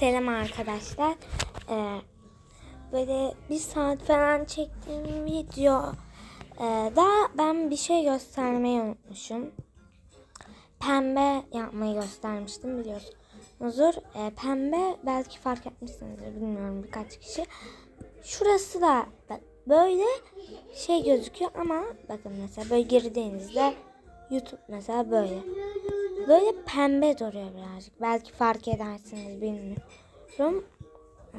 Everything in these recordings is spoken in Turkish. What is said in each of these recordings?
Selam arkadaşlar. Ee, böyle bir saat falan çektiğim video ee, da ben bir şey göstermeyi unutmuşum. Pembe yapmayı göstermiştim biliyorsunuzdur. Ee, pembe belki fark etmişsinizdir bilmiyorum birkaç kişi. Şurası da böyle şey gözüküyor ama bakın mesela böyle girdiğinizde YouTube mesela böyle. Böyle pembe duruyor birazcık. Belki fark edersiniz bilmiyorum. Ee,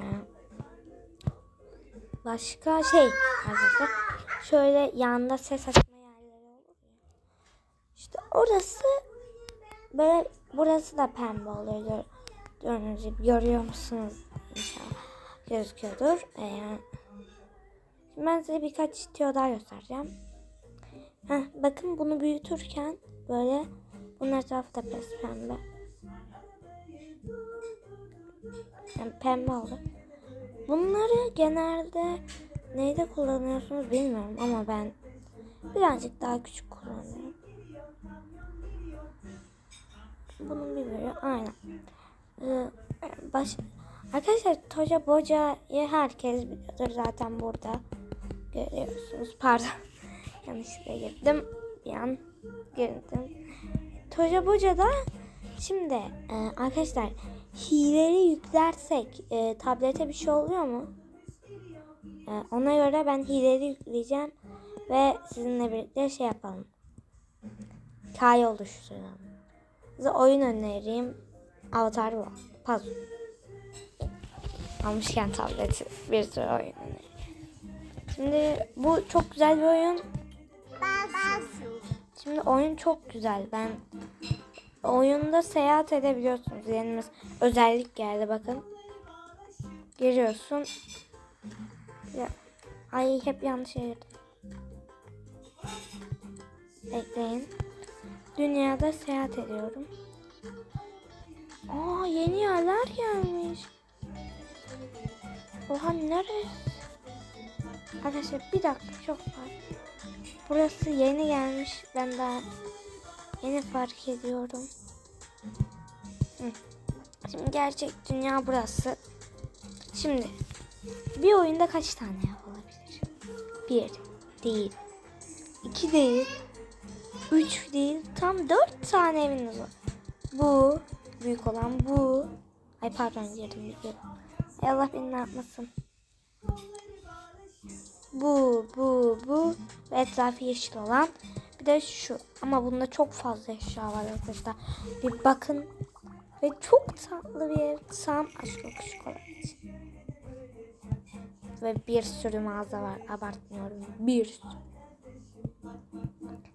Başka şey arkadaşlar. Şöyle yanda ses açma yerleri olur. İşte orası böyle burası da pembe oluyor. Gör, gördüğünüz gibi görüyor musunuz? İnşallah gözüküyordur. Ee, şimdi ben size birkaç tüyo daha göstereceğim. Heh, bakın bunu büyütürken böyle bunun etrafı da biraz pembe. Yani pembe oldu. Bunları genelde neyde kullanıyorsunuz bilmiyorum ama ben birazcık daha küçük kullanıyorum. Bunun bir böyle aynen. Ee, baş... Arkadaşlar Toca Boca'yı herkes biliyordur zaten burada. Görüyorsunuz. Pardon. Yanlışlıkla girdim. Bir an girdim. Toca Boca'da şimdi e, arkadaşlar hileleri yüklersek e, tablete bir şey oluyor mu? E, ona göre ben hileleri yükleyeceğim ve sizinle birlikte şey yapalım. Hikaye oluşturalım. Size oyun önereyim. Avatar bu. Puzzle. Almışken tableti bir sürü oyun önereyim. Şimdi bu çok güzel bir oyun. Şimdi oyun çok güzel. Ben oyunda seyahat edebiliyorsunuz. Yani özellik geldi bakın. Giriyorsun. Ya, ay hep yanlış girdim. Ekleyin. Dünyada seyahat ediyorum. Aa yeni yerler gelmiş. Oha neresi? Arkadaşlar bir dakika çok var. Burası yeni gelmiş. Ben daha yeni fark ediyorum. Şimdi gerçek dünya burası. Şimdi bir oyunda kaç tane yapılabilir? Bir değil. iki değil. Üç değil. Tam dört tane eviniz var. Bu. Büyük olan bu. Ay pardon girdim Allah beni ne yapmasın. Bu, bu, bu. Ve etrafı yeşil olan. Bir de şu. Ama bunda çok fazla eşya var arkadaşlar. Bir bakın. Ve çok tatlı bir ev. Tam aşk küçük olan için. Ve bir sürü mağaza var. Abartmıyorum. Bir sürü.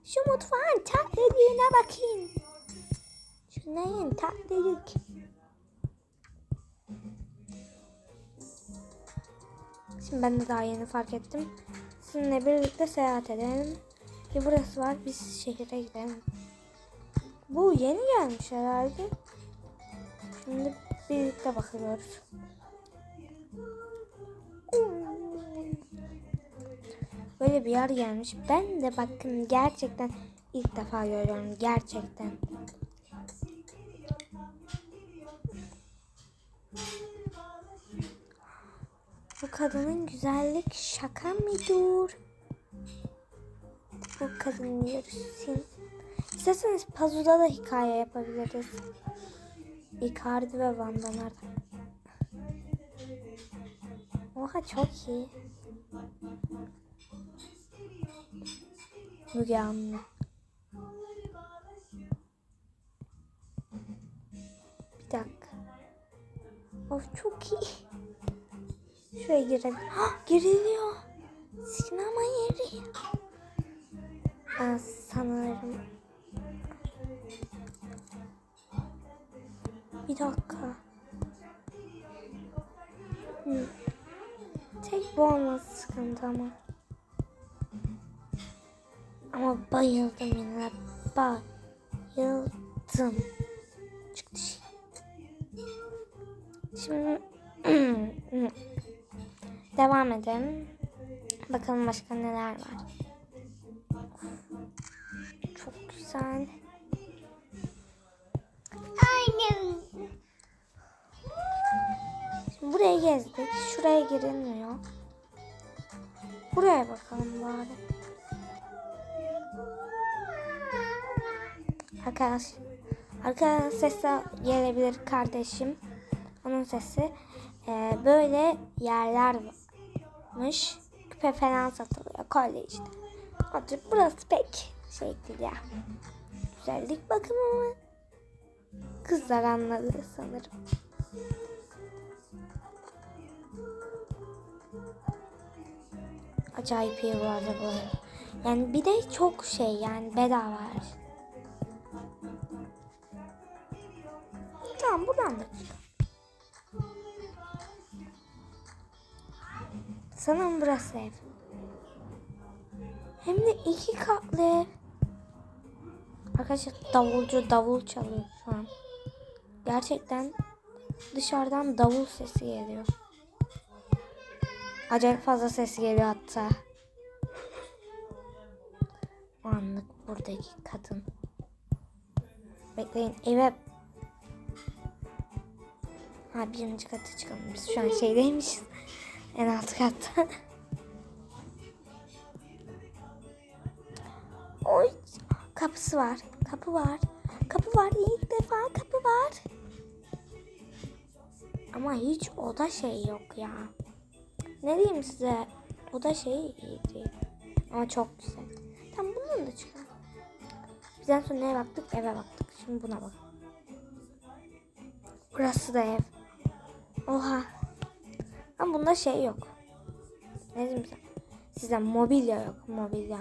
Şu mutfağın tatlılığına bakın. Şu neyin tatlılık. Şimdi ben de daha yeni fark ettim. Sizinle birlikte seyahat edelim. Ki burası var. Biz şehire gidelim. Bu yeni gelmiş herhalde. Şimdi birlikte bakıyoruz. Böyle bir yer gelmiş. Ben de bakın gerçekten ilk defa görüyorum. Gerçekten. Bu kadının güzellik şaka mıdır? Bu kadın yürüsün. İsterseniz Pazu'da da hikaye yapabiliriz. Icardi ve Van. Oha çok iyi. Müge Anlı. Bir dakika. Of çok iyi. Şuraya girelim. Hah giriliyor. Sinema yeri. Aa, sanırım. Bir dakika. Hı. Tek bu olması sıkıntı ama. Ama bayıldım yine. Bayıldım. Çık dışarı. Şimdi devam edelim. Bakalım başka neler var. Çok güzel. Annem. Burayı gezdik. Şuraya girilmiyor. Buraya bakalım bari. Arkadaş, arkadan sesi gelebilir kardeşim. Onun sesi. Ee, böyle yerler varmış. Küpe falan satılıyor. İşte. Otur, burası pek şey değil ya. Güzellik bakımı mı? Kızlar anladı sanırım. Acayip iyi bu arada bu. Yani bir de çok şey yani bedava şey. Tamam buradan da çıkalım. Sanırım burası ev. Hem de iki katlı ev. Arkadaşlar davulcu davul çalıyor şu an. Gerçekten dışarıdan davul sesi geliyor. Acayip fazla ses geliyor hatta. O anlık buradaki kadın. Bekleyin eve... Ha birinci kata çıkalım. Biz şu an şeydeymişiz. En alt katta. Oy kapısı var. Kapı var. Kapı var. İlk defa kapı var. Ama hiç oda şey yok ya. Ne diyeyim size? Oda şey iyiydi. Ama çok güzel. Tamam bundan da çıkalım. Biz en son neye baktık? Eve baktık. Şimdi buna bak. Burası da ev. Oha. Ama bunda şey yok. Ne diyeyim size? Mobilya yok. Mobilya.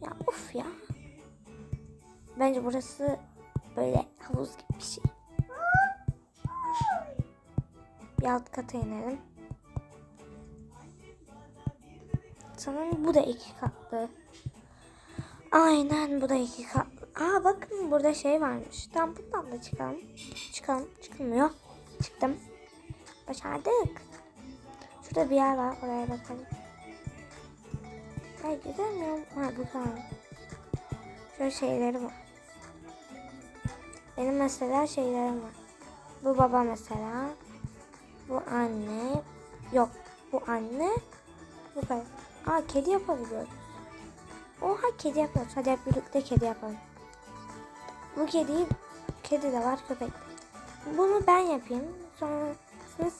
Ya of ya. Bence burası böyle havuz gibi bir şey. Bir alt kata inelim. Sanırım bu da iki katlı. Aynen bu da iki katlı. Aa bakın burada şey varmış. Tamam bundan da çıkalım. Çıkalım. Çıkılmıyor. Çıktım. Başardık. Şurada bir yer var. Oraya bakalım. Ay gidemiyorum. Ha bu kadar. Şöyle şeyleri var. Benim mesela şeylerim var. Bu baba mesela. Bu anne. Yok. Bu anne. Bu kadar. Aa kedi yapabiliyoruz. Oha kedi yapıyoruz. Hadi hep birlikte kedi yapalım. Bu kediyi kedi de var köpek. Bunu ben yapayım. Sonra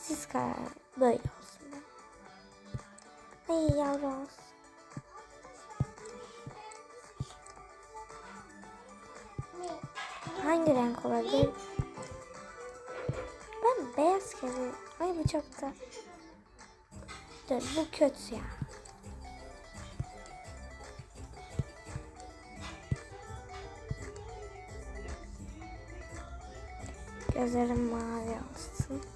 siz karar. Böyle Ay yavru. Hangi renk olabilir? Ben beyaz kedi. Ay bu çok da. Dur bu kötü ya. Gözlerim mavi olsun.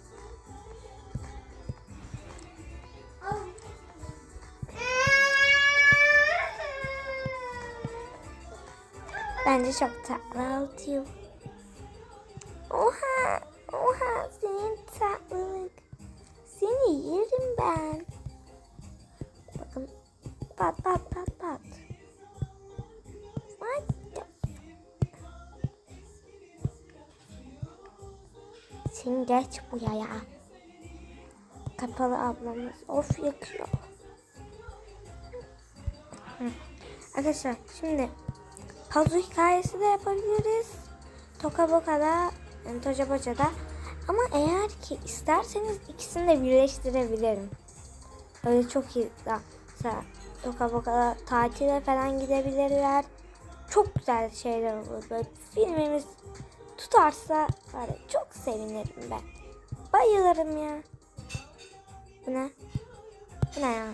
Bence çok tatlı oldu. Oha, oha senin tatlılık. Seni yerim ben. Bakın pat pat pat pat. Sen geç buraya. Kapalı ablamız. Of yakıyor. Hı. Arkadaşlar şimdi havuzu hikayesi de yapabiliriz. Toka Boka'da, yani Toca Boca'da. Ama eğer ki isterseniz ikisini de birleştirebilirim. Öyle çok iyi. Mesela Toka Boka'da tatile falan gidebilirler. Çok güzel şeyler olur. Böyle filmimiz tutarsa var çok sevinirim ben. Bayılırım ya. Bu ne? Bu ne ya?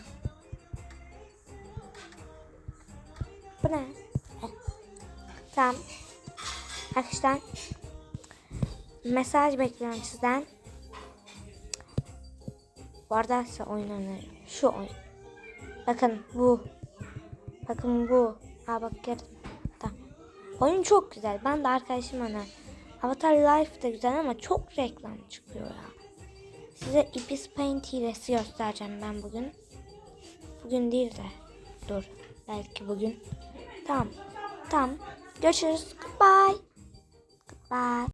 Bu ne? Tamam. Arkadaşlar mesaj bekliyorum sizden. Bu arada size öneririm. Şu oyun. Bakın bu. Bakın bu. Aa bak gördün. mü? Tamam. Oyun çok güzel. Ben de arkadaşım ona. Avatar Life de güzel ama çok reklam çıkıyor ya. Size Ibis Paint hilesi göstereceğim ben bugün. Bugün değil de. Dur. Belki bugün. Tamam. Tamam. Görüşürüz. Goodbye. Goodbye.